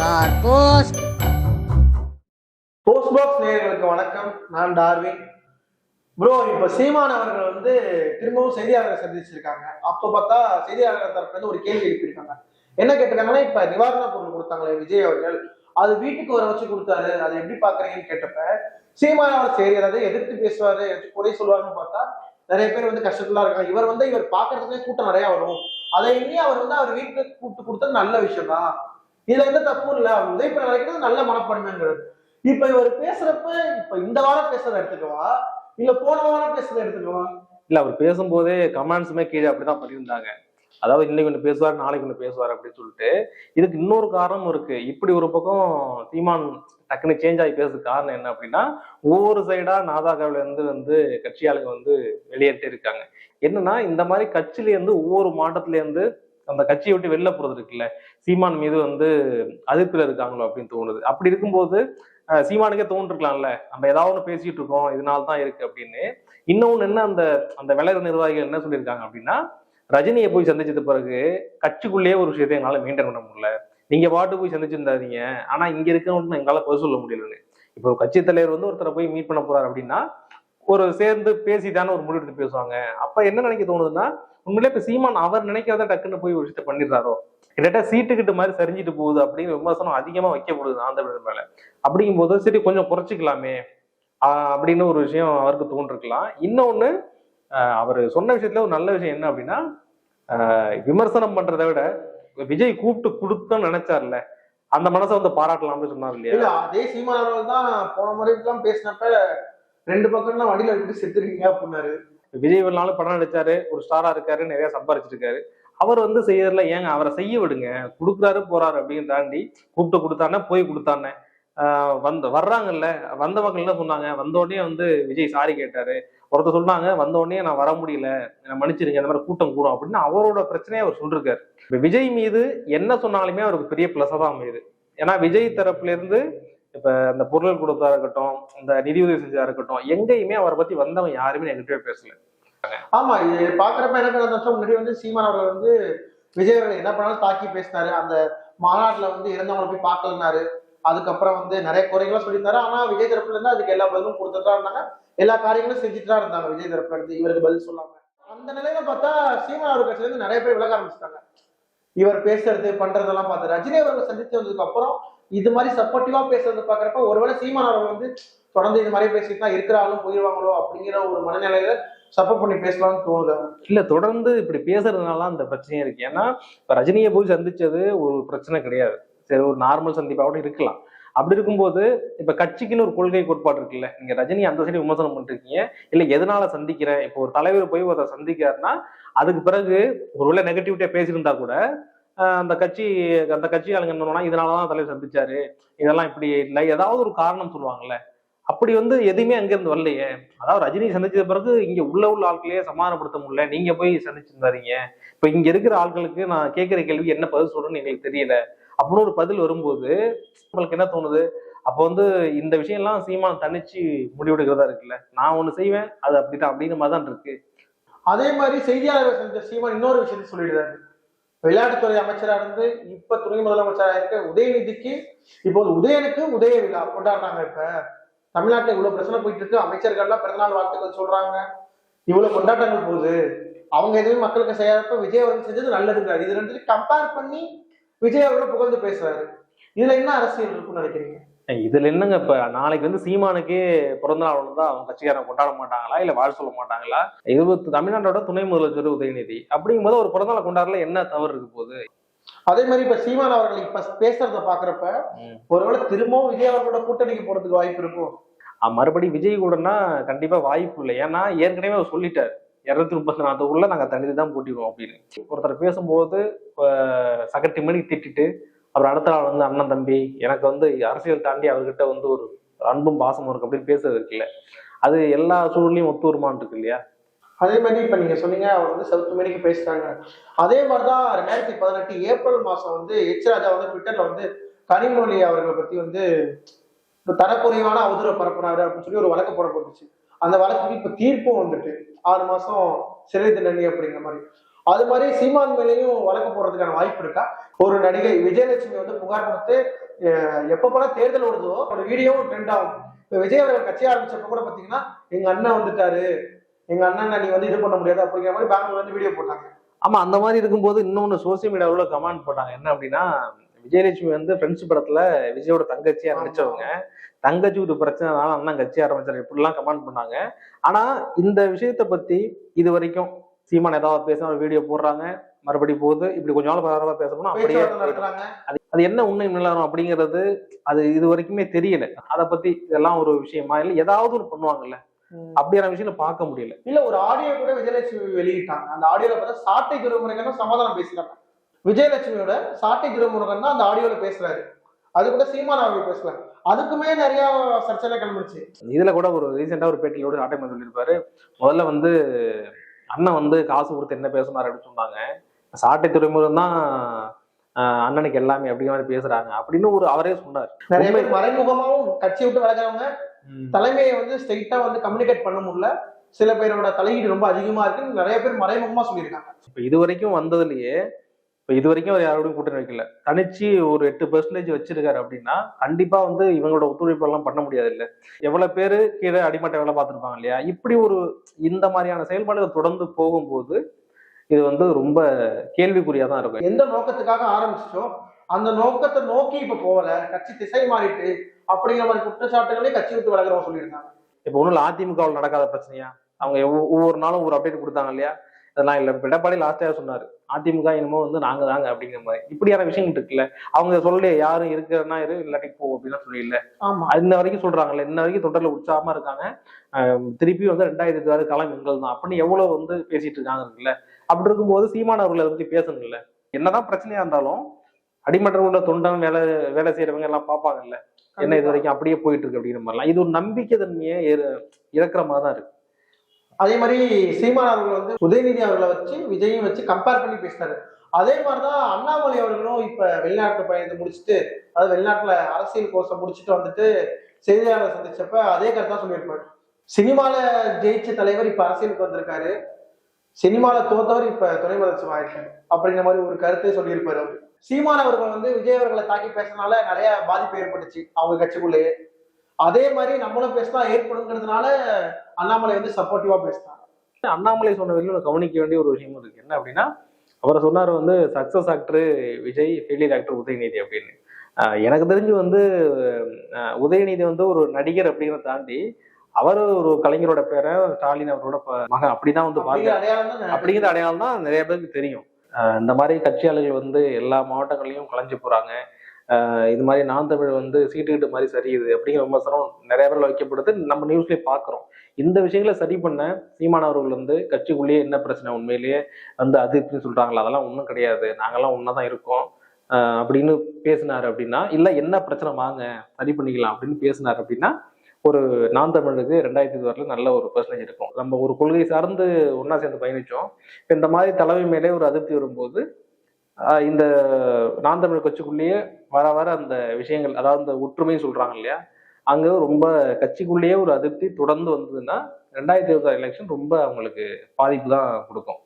Car post post box நேயர்களுக்கு வணக்கம். நான் டார்வின். ப்ரோ இப்ப சீமான் அவர்கள் வந்து திரும்பவும் செய்தியாளரை சந்திச்சிருக்காங்க. அப்போ பார்த்தா செய்தியாளர் தரப்புல ஒரு கேள்வி எழுப்பியிருக்காங்க. என்ன கேட்டிருக்காங்கன்னா இப்போ நிவாரண பொருள் கொடுத்தாங்களே விஜய் அவர்கள். அது வீட்டுக்கு வர வச்சு கொடுத்தாரு. அதை எப்படி பாக்குறீங்கன்னு கேட்டப்ப சீமான் அவர் சரி அதாவது எதிர்த்து பேசுவாரு குறை சொல்லுவாருன்னு பார்த்தா நிறைய பேர் வந்து கஷ்டத்துல இருக்காங்க. இவர் வந்து இவர் பாக்குறதுக்கே கூட்டம் நிறைய வரும். அதை இனி அவர் வந்து அவர் வீட்டுக்கு கூப்பிட்டு கொடுத்தது நல்ல விஷயம் தான் இதுல எந்த தப்பும் இல்லை. அவங்க உதவி பண்ண நினைக்கிறது நல்ல மனப்பான்மைங்கிறது. இப்ப இவர் பேசுறப்ப இப்ப இந்த வாரம் பேசுறத எடுத்துக்கவா? இல்ல போன வாரம் பேசுறத எடுத்துக்கவா? இல்ல அவர் பேசும்போதே கமெண்ட்ஸுமே கீழே அப்படிதான் பண்ணியிருந்தாங்க. அதாவது இன்னைக்கு ஒன்று பேசுவார் நாளைக்கு ஒன்று பேசுவார் அப்படின்னு சொல்லிட்டு இதுக்கு இன்னொரு காரணமும் இருக்கு. இப்படி ஒரு பக்கம் சீமான் டக்குன்னு சேஞ்ச் ஆகி பேசுறதுக்கு காரணம் என்ன அப்படின்னா ஒவ்வொரு சைடா நாதாகாவில இருந்து வந்து கட்சியாளுங்க வந்து வெளியேற்றி இருக்காங்க. என்னன்னா இந்த மாதிரி கட்சியில இருந்து ஒவ்வொரு மாவட்டத்துல இருந்து அந்த கட்சியை விட்டு வெளில போறது இருக்குல்ல சீமான் மீது வந்து அதிர்ப்பில் இருக்காங்களோ அப்படின்னு தோணுது. அப்படி இருக்கும்போது சீமானுக்கே தோன்றிருக்கலாம்ல. நம்ம ஏதாவது ஒன்று பேசிட்டு இருக்கோம் இதனால தான் இருக்கு அப்படின்னு. இன்னொன்னு என்ன அந்த அந்த விளையாட்டு நிர்வாகிகள் என்ன சொல்லியிருக்காங்க அப்படின்னா ரஜினியை போய் சந்திச்சது பிறகு கட்சிக்குள்ளேயே ஒரு விஷயத்தை எங்களால மெயின்டைன் பண்ண முடியல. நீங்க பாட்டு போய் சந்திச்சிருந்தாதீங்க. ஆனா இங்க இருக்கணும்னு எங்களால பதில் சொல்ல முடியலன்னு. இப்போ கட்சி தலைவர் வந்து ஒருத்தரை போய் மீட் பண்ண போறாரு அப்படின்னா ஒரு சேர்ந்து பேசிட்டான ஒரு முடிவு எடுத்து பேசுவாங்க. அப்ப என்ன நினைக்க தோணுதுன்னா உண்மையிலே இப்ப சீமான் அவர் நினைக்கிறத டக்குன்னு போய் ஒரு விஷயத்த பண்ணிடுறாரோ? கிட்டத்தட்ட கிட்ட மாதிரி சரிஞ்சிட்டு போகுது அப்படின்னு விமர்சனம் அதிகமா வைக்கப்படுது ஆந்திரபிரதேச மேல. அப்படிங்கும்போது சரி கொஞ்சம் குறைச்சிக்கலாமே ஆஹ் அப்படின்னு ஒரு விஷயம் அவருக்கு தோன்றிருக்கலாம். இன்னொன்னு அவர் சொன்ன விஷயத்துல ஒரு நல்ல விஷயம் என்ன அப்படின்னா விமர்சனம் பண்றதை விட விஜய் கூப்பிட்டு கொடுத்தோன்னு நினைச்சார்ல அந்த மனசை வந்து பாராட்டலாம்னு சொன்னார் இல்லையா? இல்ல அதே சீமான் அவர்கள் தான் போன முறை எல்லாம் பேசினப்ப ரெண்டு பக்கம் தான் வண்டியில விட்டு செத்துருக்கீங்க அப்படின்னாரு. விஜய் வேணாலும் படம் நடிச்சாரு ஒரு ஸ்டாரா இருக்காரு நிறைய சம்பாரிச்சிருக்காரு. அவர் வந்து செய்யறதுல ஏங்க அவரை செய்ய விடுங்க. கொடுக்குறாரு போறாரு அப்படின்னு தாண்டி கூப்பிட்டு கொடுத்தானே போய் கொடுத்தானே வந்த வர்றாங்கல்ல வந்தவங்க என்ன சொன்னாங்க? வந்தோடனே வந்து விஜய் சாரி கேட்டாரு. ஒருத்தர் சொன்னாங்க வந்தோடனே நான் வர முடியல மன்னிச்சிருங்க இந்த மாதிரி கூட்டம் கூடும் அப்படின்னு அவரோட பிரச்சனையை அவர் சொல்லிருக்காரு. இப்ப விஜய் மீது என்ன சொன்னாலுமே அவருக்கு பெரிய பிளஸா தான் அமையுது. ஏன்னா விஜய் தரப்புல இருந்து இப்ப அந்த பொருள் கொடுத்தா இருக்கட்டும் இந்த நிதியுதவி செஞ்சா இருக்கட்டும் எங்கேயுமே அவரை பத்தி வந்தவங்க யாருமே நெகட்டிவா பேசல. ஆமா இது பாக்குறப்ப எனக்கு ரெண்டு வருஷம் முன்னாடி வந்து சீமான் அவர்கள் வந்து விஜய் அவர்கள் என்ன பண்ணாலும் தாக்கி பேசினாரு. அந்த மாநாட்டுல வந்து இறந்தவங்களை போய் பார்க்கலனாரு அதுக்கப்புறம் வந்து நிறைய குறைகளும் சொல்லியிருந்தாரு. ஆனா விஜய் தரப்புல இருந்து அதுக்கு எல்லா பதிலும் கொடுத்துட்டு தான் இருந்தாங்க. எல்லா காரியங்களும் செஞ்சுட்டு தான் இருந்தாங்க விஜய் தரப்புல இருந்து. இவருக்கு பதில் சொல்லாம. அந்த நிலையில பார்த்தா சீமான் அவர் கட்சியில இருந்து நிறைய பேர் விலக ஆரம்பிச்சிட்டாங்க. இவர் பேசுறது பண்றதெல்லாம் பார்த்து ரஜினி அவர்கள் சந்திச்சு வந்ததுக்கு அப்புறம் இது மாதிரி சப்போர்ட்டிவா பேசுறது பாக்குறப்ப ஒருவேளை சீமான் அவர்கள் வந்து தொடர்ந்து இது மாதிரி பேசிட்டு தான் இருக்கிற ஆளும் போயிடுவாங்களோ அப்படிங்கிற ஒரு மனநிலையில சப்போர்ட் பண்ணி பேசலாம்னு தோணுது. இல்ல தொடர்ந்து இப்படி பேசுறதுனால அந்த பிரச்சனையே இருக்கு. ஏன்னா இப்ப ரஜினியை போய் சந்திச்சது ஒரு பிரச்சனை கிடையாது. சரி ஒரு நார்மல் சந்திப்பா கூட இருக்கலாம். அப்படி இருக்கும்போது இப்ப கட்சிக்குன்னு ஒரு கொள்கை கோட்பாடு இருக்குல்ல? நீங்க ரஜினி அந்த சைடு விமர்சனம் பண்ணிருக்கீங்க. இல்ல எதனால சந்திக்கிறேன்? இப்போ ஒரு தலைவர் போய் ஒருத்தர் சந்திக்கிறாருன்னா அதுக்கு பிறகு ஒருவேளை நெகட்டிவிட்டியா பேசியிருந்தா கூட அந்த கட்சி அந்த கட்சி ஆளுங்க என்னன்னா இதனாலதான் தலைவர் சந்திச்சாரு. இதெல்லாம் இப்படி இல்லை. ஏதாவது ஒரு காரணம் சொல்லுவாங்கல்ல. அப்படி வந்து எதுவுமே அங்கிருந்து வரலையே. அதாவது ரஜினி சந்திச்ச பிறகு இங்க உள்ள உள்ள ஆட்களையே சமாதானப்படுத்த முடியல. நீங்க போய் சந்திச்சிருந்தாருங்க இப்ப இங்க இருக்கிற ஆட்களுக்கு நான் கேட்கிற கேள்வி என்ன பதில் சொல்றேன்னு எங்களுக்கு தெரியல. அப்படின்னு ஒரு பதில் வரும்போது உங்களுக்கு என்ன தோணுது? அப்போ வந்து இந்த விஷயம்லாம் சீமான் தனிச்சு முடிவெடுக்கிறதா இருக்குல்ல. நான் ஒன்று செய்வேன் அது அப்படிதான் அப்படிங்கிற மாதிரி தான் இருக்கு. அதே மாதிரி செய்தியாளர் செஞ்ச சீமான் இன்னொரு விஷயத்தை சொல்லிடுறாரு. விளையாட்டுத்துறை அமைச்சராக இருந்து இப்ப துணை முதலமைச்சராக இருக்க உதயநிதிக்கு இப்போது உதயனுக்கு உதய விழா கொண்டாடுறாங்க இப்ப. தமிழ்நாட்டில் இவ்வளவு பிரச்சனை போயிட்டு இருக்கு அமைச்சர்கள்லாம் பிறந்தநாள் வாழ்த்துக்கள் சொல்றாங்க. இவ்வளவு கொண்டாட்டங்கள் போகுது. அவங்க எதுவும் மக்களுக்கு செய்யாதப்ப விஜய் அவர்கள் செஞ்சது நல்லதுங்கிறாரு. இது ரெண்டு கம்பேர் பண்ணி விஜய் அவர்கள் புகழ்ந்து பேசுறாரு. இதுல என்ன அரசியல் இருக்குன்னு நினைக்கிறீங்க? இதுல என்னங்க இப்ப? நாளைக்கு வந்து சீமானுக்கே பிறந்த நாள் வந்தா அவங்க கட்சிக்காரன் கொண்டாட மாட்டாங்களா? இல்ல வாழ் சொல்ல மாட்டாங்களா? இது தமிழ்நாட்டோட துணை முதலமைச்சர் உதயநிதி அப்படிங்கும்போது ஒரு பிறந்த நாள் கொண்டாடல என்ன தவறு இருக்கு போகுது? அதே மாதிரி இப்ப சீமான் அவர்கள் இப்ப பேசுறத பாக்குறப்ப. ஒருவேளை திரும்பவும் விஜய் அவர்களோட கூட்டணிக்கு போறதுக்கு வாய்ப்பு இருக்கும் அஹ் மறுபடி விஜய் கூடனா கண்டிப்பா வாய்ப்பு இல்லை. ஏன்னா ஏற்கனவே அவர் சொல்லிட்டாரு. இருநூத்தி முப்பத்தி நாலுக்குள்ள நாங்க தண்ணி தான் போட்டிடுவோம் அப்படின்னு. ஒருத்தர் பேசும்போது சகட்டி மணிக்கு திட்டிட்டு அப்புறம் அடுத்த நாள் வந்து அண்ணன் தம்பி எனக்கு வந்து அரசியல் தாண்டி அவர்கிட்ட வந்து ஒரு அன்பும் பாசமும் இருக்கு அப்படின்னு பேசுறது இருக்குல்ல அது எல்லா சூழ்நிலையும் ஒத்து வருமானு இருக்கு இல்லையா? அதே மாதிரி இப்ப நீங்க சொன்னீங்க அவர் வந்து செவத்து மணிக்கு பேசுறாங்க. அதே மாதிரிதான் ரெண்டாயிரத்தி பதினெட்டு ஏப்ரல் மாசம் வந்து எச் ராஜா வந்து ட்விட்டர்ல வந்து கனிமொழி அவர்களை பத்தி வந்து தரக்குறைவான அவதூற பரப்புறாரு அப்படின்னு சொல்லி ஒரு வழக்கு போடப்பட்டுச்சு. அந்த வழக்குக்கு இப்ப தீர்ப்பும் வந்துட்டு ஆறு மாசம் சிறை தண்டனை அப்படிங்கிற மாதிரி. அது மாதிரி சீமான் மேலேயும் வழக்கு போடுறதுக்கான வாய்ப்பு இருக்கா? ஒரு நடிகை விஜயலட்சுமி வந்து புகார் கொடுத்து எப்ப போல தேர்தல் வருதோ ஒரு வீடியோவும் ட்ரெண்ட் ஆகும். இப்ப விஜய் அவர்கள் கட்சி ஆரம்பிச்சப்ப கூட பாத்தீங்கன்னா எங்க அண்ணன் வந்துட்டாரு. எங்க அண்ணன் நீ வந்து இது பண்ண முடியாது. அப்படிங்கிற மாதிரி பெங்களூர்ல இருந்து வீடியோ போட்டாங்க. ஆமா அந்த மாதிரி இருக்கும்போது இன்னொன்னு சோசியல் மீடியாவுல கமெண்ட் போட்டாங்க. என்ன அப்படின்னா விஜயலட்சுமி வந்து ஃப்ரெண்ட்ஸ் படத்துல விஜயோட தங்கச்சியா நடிச்சவங்க தங்கச்சி ஒரு பிரச்சனைனால அண்ணன் கட்சி ஆரம்பிச்சாரு. இப்படிலாம் கமெண்ட் பண்ணாங்க. ஆனா இந்த விஷயத்த பத்தி இது வரைக்கும் சீமான் ஏதாவது பேசினா ஒரு வீடியோ போடுறாங்க மறுபடியும் போகுது. இப்படி கொஞ்ச நாள் பரவாயில்ல பேச போனா அப்படியே அது என்ன உண்மை நிலவரம் அப்படிங்கிறது அது இது வரைக்குமே தெரியல. அதை பத்தி இதெல்லாம் ஒரு விஷயமா இல்ல ஏதாவது ஒரு பண்ணுவாங்கல்ல. அப்படியான விஷயம் பார்க்க முடியல. இல்ல ஒரு ஆடியோ கூட விஜயலட்சுமி வெளியிட்டாங்க. அந்த ஆடியோல பார்த்தா சாட்டை திருமுருகன் சமாதானம் பேசுறாங்க விஜயலட்சுமியோட சாட்டை திருமுருகன் தான் அந்த ஆடியோல பேசுறாரு. அது கூட சீமான் அவர்கள் பேசுறாரு. அதுக்குமே நிறைய சர்ச்சை கிளம்பிடுச்சு. இதுல கூட ஒரு ரீசெண்டா ஒரு பேட்டியிலோட ஆட்டம் சொல்லியிருப்பாரு. முதல்ல வந்து அண்ணன் வந்து காசு கொடுத்து என்ன பேசினார் அப்படின்னு சொன்னாங்க. சாட்டை துறைமுகம் தான் அண்ணனுக்கு எல்லாமே அப்படிங்கிற மாதிரி பேசுறாங்க. அப்படின்னு ஒரு அவரே சொன்னார். நிறைய. பேர் மறைமுகமாவும் கட்சி விட்டு விலகிறவங்க தலைமையை வந்து ஸ்ட்ரைட்டா வந்து கம்யூனிகேட் பண்ண முடியல. சில பேரோட தலையீடு ரொம்ப அதிகமா இருக்கு நிறைய பேர் மறைமுகமா சொல்லியிருக்காங்க. இப்ப இது வரைக்கும் வந்ததுலயே இப்ப இது வரைக்கும் அவர் யாரோடையும் கூட்டணி வைக்கல. தனிச்சு ஒரு எட்டு பெர்சன்டேஜ் வச்சிருக்காரு அப்படின்னா கண்டிப்பா வந்து இவங்களோட ஒத்துழைப்பு எல்லாம் பண்ண முடியாது இல்ல எவ்வளவு பேரு கீழே அடிமட்ட வேலை பார்த்திருப்பாங்க இல்லையா? இப்படி ஒரு இந்த மாதிரியான செயல்பாடுகள் தொடர்ந்து போகும்போது இது வந்து ரொம்ப கேள்விக்குறியா தான் இருக்கும். எந்த நோக்கத்துக்காக ஆரம்பிச்சோ அந்த நோக்கத்தை நோக்கி இப்ப போகல. கட்சி திசை மாறிட்டு அப்படிங்கிற மாதிரி குற்றச்சாட்டுகளே கட்சி விட்டு விலகிறவங்க சொல்லியிருக்காங்க இப்ப ஒண்ணும் அதிமுகவில் நடக்காத பிரச்சனையா? அவங்க ஒவ்வொ- ஒவ்வொரு நாளும் ஒரு அப்டேட் கொடுத்தாங்க இல்லையா? அதெல்லாம் இல்ல. எடப்பாடி லாஸ்டா சொன்னாரு. அதிமுக என்னமோ வந்து நாங்க தாங்க அப்படிங்கிற மாதிரி. இப்படியான விஷயங்கள் இருக்குல்ல. அவங்க சொல்லலையே யாரும் இருக்கிறன்னா இரு இல்லாட்டி போ அப்படின்னா சொல்லல ஆமா. இன்ன வரைக்கும் சொல்றாங்கல்ல. இன்ன வரைக்கும் தொடர்ல உற்சாகமா இருக்காங்க. திருப்பி வந்து ரெண்டாயிரத்தி இருபது காலம் எங்கள் தான். அப்படின்னு எவ்வளவு வந்து பேசிட்டு இருக்காங்க இருக்குல்ல. அப்படி இருக்கும்போது சீமான் அவர்களை பத்தி பேசணும்ல. என்னதான் பிரச்சனையா இருந்தாலும் அடிமட்ட உள்ள தொண்டன் வேலை வேலை செய்யறவங்க எல்லாம் பார்ப்பாங்கல்ல. என்ன இது வரைக்கும் அப்படியே போயிட்டு இருக்கு அப்படிங்கிற மாதிரிலாம். இது ஒரு நம்பிக்கை தன்மையை இறக்குற மாதிரி தான் இருக்கு. அதே மாதிரி சீமான் அவர்கள் வந்து உதயநிதி அவர்களை வச்சு விஜயும் வச்சு கம்பேர் பண்ணி பேசினாரு. அதே மாதிரிதான் அண்ணாமலை அவர்களும் இப்ப வெளிநாட்டு பயணத்தை முடிச்சுட்டு அதாவது வெளிநாட்டுல அரசியல் கோர்ஸை முடிச்சுட்டு வந்துட்டு செய்தியாளர் சந்திச்சப்ப அதே கருத்து தான் சொல்லியிருப்பாரு. சினிமால ஜெயிச்ச தலைவர் இப்ப அரசியலுக்கு வந்திருக்காரு. சினிமால தோத்தவர் இப்ப துணை முதலமைச்சர் ஆயிருக்காரு அப்படிங்கிற மாதிரி ஒரு கருத்தை சொல்லியிருப்பாரு அவர். சீமான் அவர்கள் வந்து விஜய் அவர்களை தாக்கி பேசினால நிறைய பாதிப்பு ஏற்பட்டுச்சு அவங்க கட்சிக்குள்ளேயே. அதே மாதிரி நம்மளும் பேசினா ஏற்படுங்கிறதுனால அண்ணாமலை வந்து சப்போர்ட்டிவா பேசினாங்க அண்ணாமலை சொன்ன வரையும் கவனிக்க வேண்டிய ஒரு விஷயம் இருக்கு. என்ன அப்படின்னா அவர் சொன்னார் வந்து success actor Vijay failure actor Udhayanidhi அப்படின்னு. எனக்கு தெரிஞ்சு வந்து உதயநிதி வந்து ஒரு நடிகர் அப்படிங்கிறத தாண்டி அவர் ஒரு கலைஞரோட பேரை ஸ்டாலின் அவரோட மகன் அப்படிதான் வந்து பார்க்க அப்படிங்கிற அடையாளம் தான் நிறைய பேருக்கு தெரியும். இந்த மாதிரி கட்சியாளர்கள் வந்து எல்லா மாவட்டங்களையும் கலைஞ்சு போறாங்க. இது மாதிரி நான் தமிழ் வந்து சீட்டுக்கிட்டு மாதிரி சரியுது அப்படிங்கிற விமர்சனம் நிறைய பேர்ல வைக்கப்படுது. நம்ம நியூஸ்லயே பாக்குறோம் இந்த விஷயங்களை சரி பண்ண சீமான் அவர்கள் வந்து கட்சிக்குள்ளேயே என்ன பிரச்சனை உண்மையிலேயே? வந்து அது இப்படின்னு சொல்றாங்களா? அதெல்லாம் ஒன்றும் கிடையாது. நாங்கெல்லாம் ஒன்னாதான் இருக்கோம். அப்படின்னு பேசினாரு அப்படின்னா இல்ல என்ன பிரச்சனை? வாங்க சரி பண்ணிக்கலாம் அப்படின்னு பேசினார் அப்படின்னா ஒரு நான் தமிழுக்கு ரெண்டாயிரத்தி இருபதுல நல்ல ஒரு பர்சன்டேஜ் இருக்கும். நம்ம ஒரு கொள்கை சார்ந்து ஒன்றா சேர்ந்து பயணிச்சோம். இந்த மாதிரி தலைமை மேலே ஒரு அதிருப்தி வரும்போது இந்த நான் தமிழ் கட்சிக்குள்ளேயே வர வர அந்த விஷயங்கள் அதாவது இந்த ஒற்றுமை சொல்றாங்க இல்லையா அங்க ரொம்ப கட்சிக்குள்ளேயே ஒரு அதிருப்தி தொடர்ந்து வந்ததுன்னா ரெண்டாயிரத்தி இருபது எலெக்ஷன் ரொம்ப அவங்களுக்கு பாதிப்பு தான் கொடுக்கும்.